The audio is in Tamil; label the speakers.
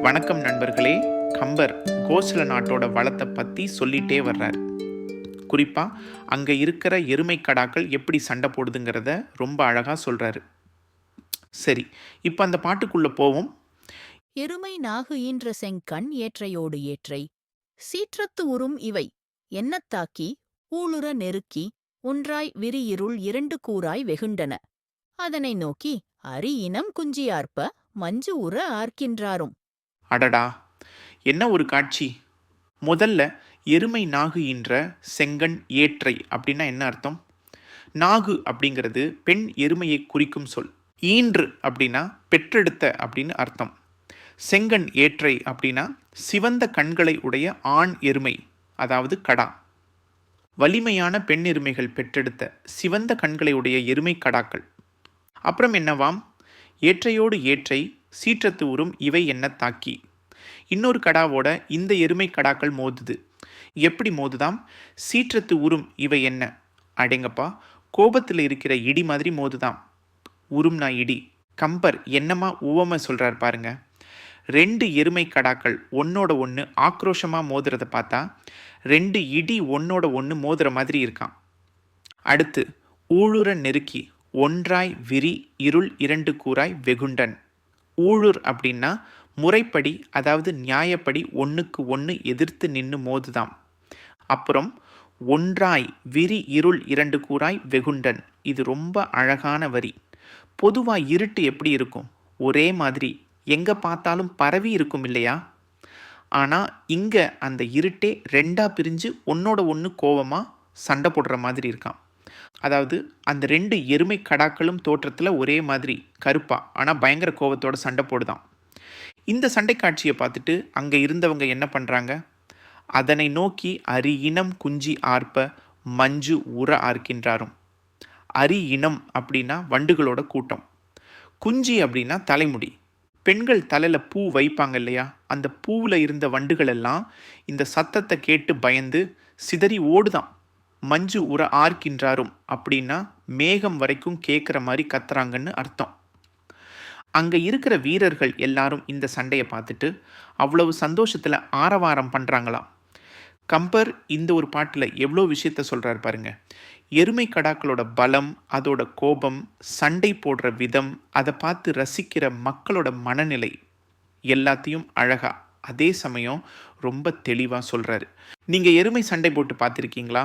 Speaker 1: வணக்கம் நண்பர்களே. கம்பர் கோசல நாட்டோட வளத்தை பற்றி சொல்லிட்டே வர்றார். குறிப்பாக அங்கே இருக்கிற எருமை கடாக்கள் எப்படி சண்டை போடுதுங்கிறத ரொம்ப அழகாக சொல்கிறாரு சரி இப்போ அந்த பாட்டுக்குள்ளே போவோம்.
Speaker 2: எருமை நாகு ஈன்ற செங்கண் ஏற்றையோடு ஏற்றை. சீற்றத்து உறும் இவை. எண்ணத்தாக்கி ஊளுற நெருக்கி ஒன்றாய் விரியிருள் இரண்டு கூறாய் வெகுண்டன. அதனை நோக்கி அரி இனம் குஞ்சியார்ப்ப மஞ்சு உற ஆர்க்கின்றாரும்.
Speaker 1: அடடா என்ன ஒரு காட்சி? முதல்ல எருமை நாகு என்ற செங்கன் ஏற்றை அப்படின்னா என்ன அர்த்தம்? நாகு அப்படிங்கிறது பெண் எருமையை குறிக்கும் சொல். ஈன்று அப்படின்னா பெற்றெடுத்த அப்படின்னு அர்த்தம். செங்கன் ஏற்றை அப்படின்னா சிவந்த கண்களை உடைய ஆண் எருமை அதாவது கடா. வலிமையான பெண் எருமைகள் பெற்றெடுத்த சிவந்த கண்களை உடைய எருமை கடாக்கள். அப்புறம் என்னவாம்? ஏற்றையோடு ஏற்றை சீற்றத்து உறும் இவை என்ன தாக்கி? இன்னொரு கடாவோட இந்த எருமை கடாக்கள் மோதுது. எப்படி மோதுதாம்? சீற்றத்து உறும் இவை என்ன? அடேங்கப்பா கோபத்தில் இருக்கிற இடி மாதிரி மோதுதாம். உறும்னா இடி. கம்பர் என்னமா உவமை சொல்கிறார் பாருங்க. ரெண்டு எருமை கடாக்கள் ஒன்னோட ஒன்று ஆக்ரோஷமாக மோதுறத பார்த்தா ரெண்டு இடி ஒன்னோட ஒன்று மோதுற மாதிரி இருக்கான் அடுத்து ஊழுற நெருக்கி ஒன்றாய் விரி இருள் இரண்டு கூறாய் வெகுண்டன். ஊழூர் அப்படின்னா முறைப்படி அதாவது நியாயப்படி ஒன்றுக்கு ஒன்று எதிர்த்து நின்று மோதுதாம். அப்புறம் ஒன்றாய் விரி இருள் இரண்டு கூறாய் வெகுண்டன் இது ரொம்ப அழகான வரி. பொதுவாக இருட்டு எப்படி இருக்கும்? ஒரே மாதிரி. எங்கே பார்த்தாலும் பரவி இருக்கும் இல்லையா? ஆனால் இங்கே அந்த இருட்டே ரெண்டாக பிரிஞ்சு ஒன்னோட ஒன்று கோவமாக சண்டை போடுற மாதிரி இருக்கான் அதாவது அந்த ரெண்டு எருமை கடாக்களும் தோற்றத்தில் ஒரே மாதிரி கருப்பா. ஆனால் பயங்கர கோபத்தோட சண்டை போடுதான். இந்த சண்டை காட்சியை பார்த்துட்டு அங்கே இருந்தவங்க என்ன பண்ணுறாங்க அதனை நோக்கி அரி இனம் குஞ்சி ஆர்ப்ப மஞ்சு உற ஆர்க்கின்றாரும். அரி இனம் அப்படின்னா வண்டுகளோட கூட்டம். குஞ்சி அப்படின்னா தலைமுடி. பெண்கள் தலையில் பூ வைப்பாங்க இல்லையா? அந்த பூவில் இருந்த வண்டுகள் எல்லாம் இந்த சத்தத்தை கேட்டு பயந்து சிதறி ஓடுதான். மஞ்சு உர ஆர்க்கின்றாரும் அப்படின்னா மேகம் வரைக்கும் கேட்குற மாதிரி கத்துறாங்கன்னு அர்த்தம். அங்கே இருக்கிற வீரர்கள் எல்லாரும் இந்த சண்டையை பார்த்துட்டு அவ்வளவு சந்தோஷத்தில் ஆரவாரம் பண்ணுறாங்களாம் கம்பர் இந்த ஒரு பாட்டில் எவ்வளோ விஷயத்த சொல்கிறார் பாருங்க. எருமை கடாக்களோட பலம் அதோட கோபம் சண்டை போடுற விதம் அதை பார்த்து ரசிக்கிற மக்களோட மனநிலை எல்லாத்தையும் அழகா அதே சமயம் ரொம்ப தெளிவாக சொல்கிறாரு நீங்கள் எருமை சண்டை போட்டு பார்த்துருக்கீங்களா?